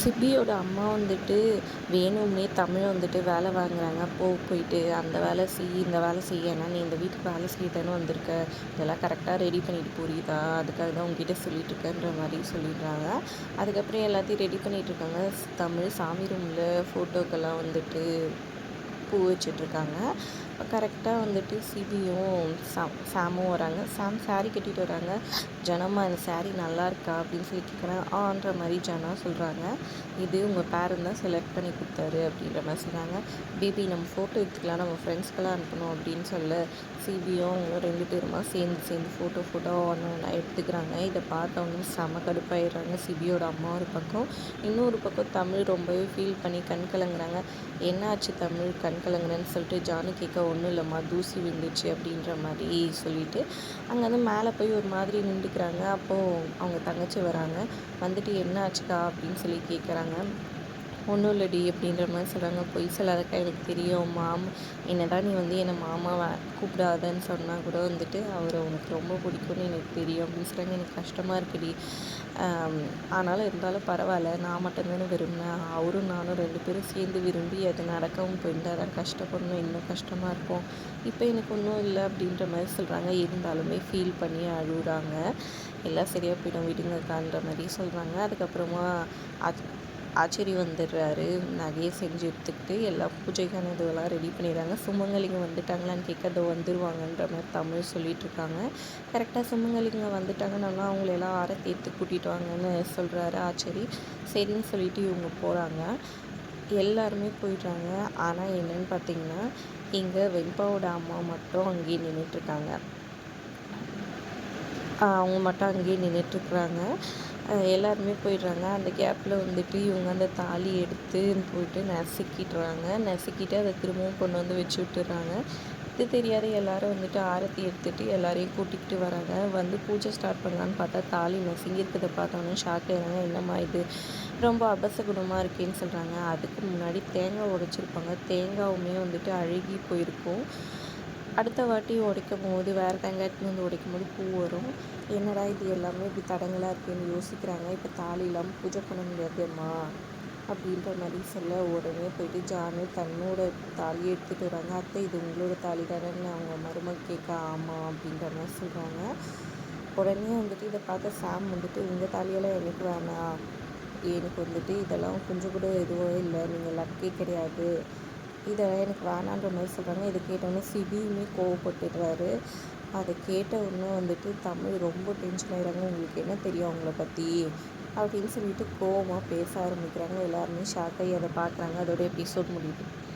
சிபியோட அம்மா வந்துட்டு வேணும்னே தமிழை வந்துட்டு வேலை வாங்குறாங்க. போ போயிட்டு அந்த வேலை செய் இந்த வேலை செய். ஏன்னா நீ இந்த வீட்டுக்கு வேலை செய்ய தானே வந்திருக்க. இதெல்லாம் கரெக்டாக ரெடி பண்ணிட்டு புரியுதா அதுக்காக தான் உங்ககிட்ட சொல்லிட்டு இருக்கன்ற மாதிரி சொல்லிடுறாங்க. அதுக்கப்புறம் எல்லாத்தையும் ரெடி பண்ணிட்டு இருக்காங்க தமிழ் சாமி ரூமில் ஃபோட்டோக்கெல்லாம் வந்துட்டு பூ வச்சிட்ருக்காங்க கரெக்டாக வந்துட்டு சிபியும் சாம் சாமும் வராங்க. சாம் சாரீ கட்டிட்டு வராங்க. ஜனமா இந்த சாரீ நல்லா இருக்கா அப்படின்னு சொல்லி கேட்குறாங்க ஆன்ற மாதிரி ஜனா சொல்கிறாங்க இது உங்கள் பேரன் தான் செலக்ட் பண்ணி கொடுத்தாரு அப்படின்ற மாதிரி சொல்கிறாங்க பேபி நம்ம ஃபோட்டோ எடுத்துக்கலாம். நம்ம ஃப்ரெண்ட்ஸ்க்கெல்லாம் அனுப்பணும் அப்படின்னு சொல்ல சிபியும் அவங்களும் ரெண்டு பேருமா சேர்ந்து சேர்ந்து ஃபோட்டோ ஃபோட்டோ ஒன்று ஒன்றா எடுத்துக்கிறாங்க. இதை பார்த்தவங்க செம கடுப்பாயிடுறாங்க. சிபியோட அம்மா ஒரு பக்கம். இன்னொரு பக்கம் தமிழ் ரொம்பவே ஃபீல் பண்ணி கண் கலங்குறாங்க. என்ன ஆச்சு தமிழ் கண் கலங்குறேன்னு சொல்லிட்டு ஜானு கேட்க ஒன்றும் இல்லைம்மா தூசி விழுந்துச்சு அப்படின்ற மாதிரி சொல்லிட்டு அங்கேருந்து மேலே போய் ஒரு மாதிரி நின்றுக்கிறாங்க. அப்போது அவங்க தங்கச்சி வராங்க. வந்துட்டு என்ன ஆச்சுக்கா அப்படின்னு சொல்லி கேட்குறாங்க. ஒன்றும் இல்லடி அப்படின்ற மாதிரி சொல்கிறாங்க பொய் சொல்லாதக்கா எனக்கு தெரியும் மாம். என்ன தான் நீ வந்து என்னை மாமாவை கூப்பிடாதன்னு சொன்னால் கூட வந்துட்டு அவரை உனக்கு ரொம்ப பிடிக்கும்னு எனக்கு தெரியும். அப்படின்னு சொல்கிறாங்க எனக்கு கஷ்டமாக இருக்குடி. ஆனாலும் இருந்தாலும் பரவாயில்ல. நான் மட்டும்தானே விரும்பினேன். அவரும் நானும் ரெண்டு பேரும் சேர்ந்து விரும்பி அது நடக்கவும் போயிருந்தால் தான் கஷ்டப்படணும். இன்னும் கஷ்டமாக இருக்கும். இப்போ எனக்கு ஒன்றும் இல்லை அப்படின்ற மாதிரி சொல்கிறாங்க இருந்தாலுமே ஃபீல் பண்ணி அழுகுறாங்க. எல்லாம் சரியாக போயிடும். விடுங்கக்கான்ற மாதிரி சொல்கிறாங்க அதுக்கப்புறமா அது ஆச்சரி வந்துடுறாரு. நகையை செஞ்சு எடுத்துக்கிட்டு எல்லா பூஜைக்கான இதுவெல்லாம் ரெடி பண்ணிடுறாங்க. சுமங்கலிங்க வந்துட்டாங்களான்னு கேட்க அதை வந்துடுவாங்கன்ற மாதிரி தமிழ் சொல்லிகிட்ருக்காங்க கரெக்டாக சுமங்கலிங்க வந்துட்டாங்கன்னா அவங்களெல்லாம் ஆரத்தி எடுத்து கூட்டிகிட்டு வாங்கன்னு சொல்கிறாரு ஆச்சரி. சரின்னு சொல்லிட்டு இவங்க போகிறாங்க எல்லாருமே போயிடுறாங்க. ஆனால் என்னன்னு பார்த்தீங்கன்னா இங்கே வெண்பாவோட அம்மா மட்டும் அங்கேயே நின்றுட்டுருக்காங்க அவங்க மட்டும் அங்கேயே நின்றுட்டுருக்குறாங்க எல்லாருமே போயிடுறாங்க. அந்த கேப்பில் வந்துட்டு இவங்க அந்த தாலி எடுத்து போயிட்டு நசுக்கிடுறாங்க. நசுக்கிட்டு அதை திரும்பவும் கொண்டு வந்து வச்சு விட்டுறாங்க இது தெரியாத எல்லாரும் வந்துட்டு ஆரத்தி எடுத்துகிட்டு எல்லாரையும் கூட்டிகிட்டு வராங்க. வந்து பூஜை ஸ்டார்ட் பண்ணலான்னு பார்த்தா தாலி நசுங்கியிருக்கிறத பார்த்தோன்னே ஷாக் ஆகிறாங்க என்னம்மா இது? ரொம்ப அபசகுணமாக இருக்கேன்னு சொல்கிறாங்க அதுக்கு முன்னாடி தேங்காய் உடைச்சிருப்பாங்க. தேங்காவுமே வந்துட்டு அழுகி போயிருக்கும். அடுத்த வாட்டி உடைக்கும் போது வேறு தேங்காய்க்கு வந்து உடைக்கும் போது பூ வரும். என்னடா இது எல்லாமே இப்படி தடங்களாக இருக்குன்னு யோசிக்கிறாங்க. இப்போ தாலி இல்லாமல் பூஜை பண்ண முடியாதேம்மா? அப்படின்ற மாதிரி சொல்ல உடனே போயிட்டு ஜானு தன்னோட தாலியை எடுத்துகிட்டு வராங்க. அத்தை இது உங்களோட தாலி தானேன்னு அவங்க மருமக கேட்க ஆமாம் அப்படின்ற மாதிரி சொல்கிறாங்க உடனே வந்துட்டு இதை பார்த்த சாம் வந்துட்டு உங்கள் தாலியெல்லாம் எனக்கு வேணாம். எனக்கு வந்துட்டு இதெல்லாம் கொஞ்சம் கூட எதுவும் இல்லை. நீங்கள் லக்கே கிடையாது. இதை எனக்கு வேணான்ற மாதிரி சொல்கிறாங்க இதை கேட்டோன்னே சிபியுமே கோவப்பட்டுடுறாரு அதை கேட்ட உடனே வந்துட்டு தமிழ் ரொம்ப டென்ஷன் ஆகிறாங்க உங்களுக்கு என்ன தெரியும் அவங்கள பற்றி அப்படின்னு சொல்லிட்டு கோவமாக பேச ஆரம்பிக்கிறாங்க. எல்லாருமே ஷாக் ஆகி அதை பார்க்குறாங்க. அதோட எபிசோட் முடியுது.